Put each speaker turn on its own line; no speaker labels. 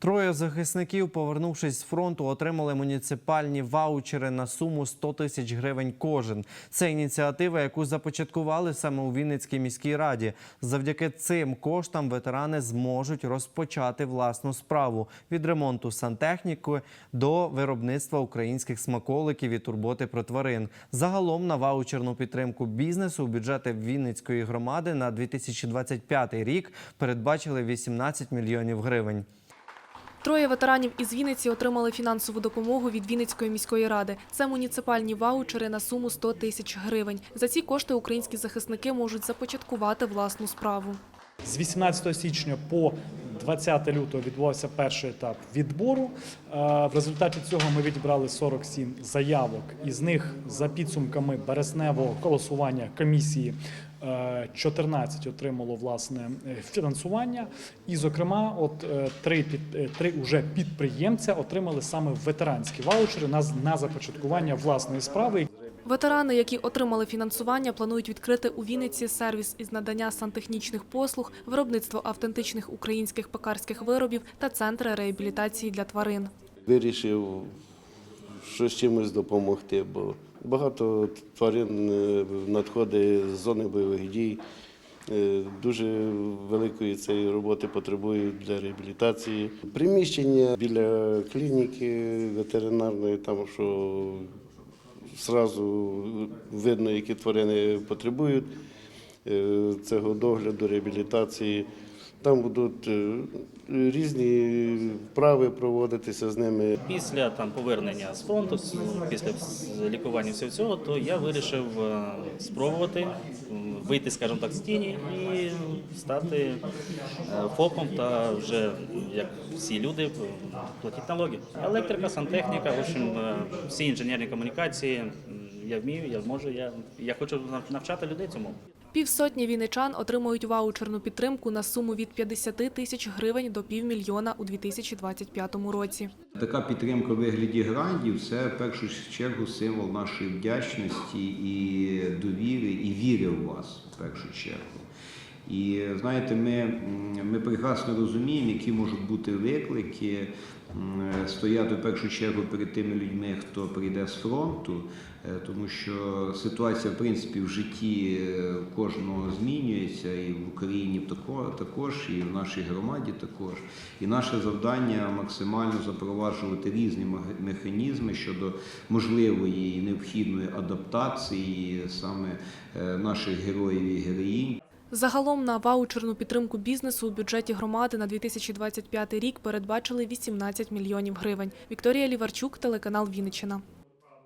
Троє захисників, повернувшись з фронту, отримали муніципальні ваучери на суму 100 тисяч гривень кожен. Це ініціатива, яку започаткували саме у Вінницькій міській раді. Завдяки цим коштам ветерани зможуть розпочати власну справу від ремонту сантехніки до виробництва українських смаколиків і турботи про тварин. Загалом на ваучерну підтримку бізнесу бюджети Вінницької громади на 2025 рік передбачили 18 мільйонів гривень.
Троє ветеранів із Вінниці отримали фінансову допомогу від Вінницької міської ради. Це муніципальні ваучери на суму 100 тисяч гривень. За ці кошти українські захисники можуть започаткувати власну справу.
З 18 січня по 20 лютого відбувався перший етап відбору. Е, В результаті цього ми відібрали 47 заявок. Із них за підсумками березневого голосування комісії е, 14 отримало власне е, фінансування. І, зокрема, от е, три під е, три уже підприємця отримали саме ветеранські ваучери на, на започаткування власної справи.
Ветерани, які отримали фінансування, планують відкрити у Вінниці сервіс із надання сантехнічних послуг, виробництво автентичних українських пекарських виробів та центри реабілітації для тварин.
вирішив щось чимось допомогти, бо багато тварин е, надходить з зони бойових дій. е, Дуже великої цієї роботи потребують для реабілітації. Приміщення біля клініки ветеринарної, там що зразу видно, які тварини потребують е, цього догляду, реабілітації. Там будуть е, різні вправи проводитися з ними.
Після там повернення з фронту, після лікування всього цього, то я вирішив е, спробувати вийти, скажімо так, з тіні і стати е, ФОПом та вже як всі люди платити налоги. Електрика, сантехніка, в общем, всі інженерні комунікації. Я вмію, я можу, я, я хочу навчати людей цьому.
Півсотні віничан отримують ваучерну підтримку на суму від 50 тисяч гривень до півмільйона у 2025 році.
Така підтримка у вигляді грантів це в першу чергу символ нашої вдячності і довіри, і віри в вас в першу чергу. І знаєте, ми, ми прекрасно розуміємо, які можуть бути виклики, стояти в першу чергу перед тими людьми, хто прийде з фронту, е, тому що ситуація, в принципі, в житті е, кожного змінюється, і в Україні також, і в нашій громаді також. І наше завдання максимально запроваджувати різні механізми щодо можливої і необхідної адаптації саме е, наших героїв і героїнь.
Загалом на ваучерну підтримку бізнесу у бюджеті громади на 2025 рік передбачили 18 мільйонів гривень. Вікторія Ліварчук, телеканал Вінниччина.